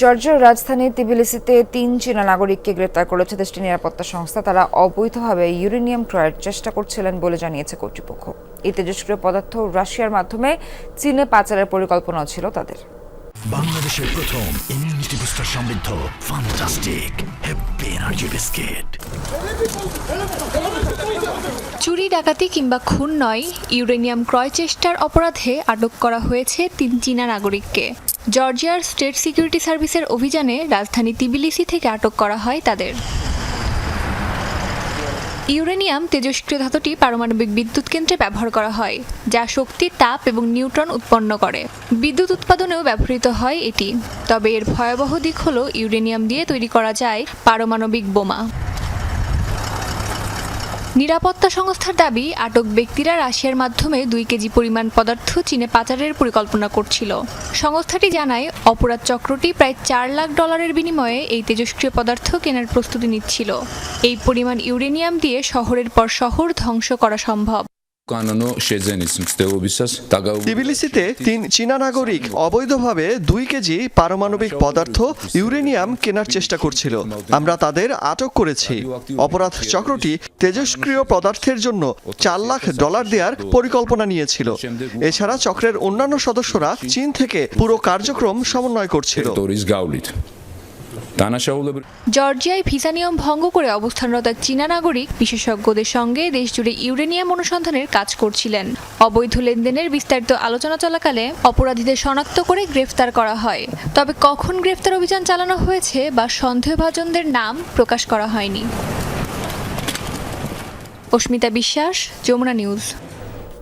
জর্জিয়ার রাজধানী তিবিলিসিতে তিন চীনা নাগরিককে গ্রেপ্তার করেছে দেশটির নিরাপত্তা সংস্থা। তারা অবৈধভাবে ইউরেনিয়াম ক্রয়ের চেষ্টা করছিলেন বলে জানিয়েছে কর্তৃপক্ষ। এই তেজস্ক্রিয় পদার্থ রাশিয়ার মাধ্যমে চীনে পাচারের পরিকল্পনা ছিল তাদের। বাংলাদেশের প্রথম ইমিউনিটি বুস্টার সমৃদ্ধ ফান্টাস্টিক হ্যাপি এনার্জি বিস্কিট চুরি ডাকাতি কিংবা খুন নয় ইউরেনিয়াম ক্রয় চেষ্টার অপরাধে আটক করা হয়েছে তিন চীনা নাগরিককে। জর্জিয়ার স্টেট সিকিউরিটি সার্ভিসের অভিযানে রাজধানী তিবিলিসি থেকে আটক করা হয় তাদের। ইউরেনিয়াম তেজস্ক্রিয় ধাতুটি পারমাণবিক বিদ্যুৎ কেন্দ্রে ব্যবহার করা হয়, যা শক্তি, তাপ এবং নিউট্রন উৎপন্ন করে। বিদ্যুৎ উৎপাদনেও ব্যবহৃত হয় এটি, তবে এর ভয়াবহ দিক হল ইউরেনিয়াম দিয়ে তৈরি করা যায় পারমাণবিক বোমা। নিরাপত্তা সংস্থার দাবি, আটক ব্যক্তিরা রাশিয়ার মাধ্যমে দুই কেজি পরিমাণ পদার্থ চীনে পাচারের পরিকল্পনা করছিল। সংস্থাটি জানায়, অপরাধ চক্রটি প্রায় চার লাখ ডলারের বিনিময়ে এই তেজস্ক্রিয় পদার্থ কেনার প্রস্তুতি নিচ্ছিল। এই পরিমাণ ইউরেনিয়াম দিয়ে শহরের পর শহর ধ্বংস করা সম্ভব। უკანონო შეძენის მცდელობისას დაგაუბრუნდა তিবিলিসিতে তিন চীনা নাগরিক অবৈধভাবে দুই কেজি পারমাণবিক পদার্থ ইউরেনিয়াম কেনার চেষ্টা করছিল আমরা তাদের আটক করেছি অপরাধ চক্রটি তেজস্ক্রিয় পদার্থের জন্য চার লাখ ডলার দেওয়ার পরিকল্পনা নিয়েছিল এছাড়া চক্রের অন্যান্য সদস্যরা চীন থেকে পুরো কার্যক্রম সমন্বয় করছিল ტერიტორიის გავლით. დანაშაულებრივ জর্জিয়ায় ভিসা নিয়ম ভঙ্গ করে অবস্থানরত এক চীনা নাগরিক বিশেষজ্ঞদের সঙ্গে দেশজুড়ে ইউরেনিয়াম অনুসন্ধানের কাজ করছিলেন। অবৈধ লেনদেনের বিস্তারিত আলোচনা চলাকালে অপরাধীদের শনাক্ত করে গ্রেফতার করা হয়। তবে কখন গ্রেফতার অভিযান চালানো হয়েছে বা সন্দেহভাজনদের নাম প্রকাশ করা হয়নি। অস্মিতা বিশ্বাস, যমুনা নিউজ।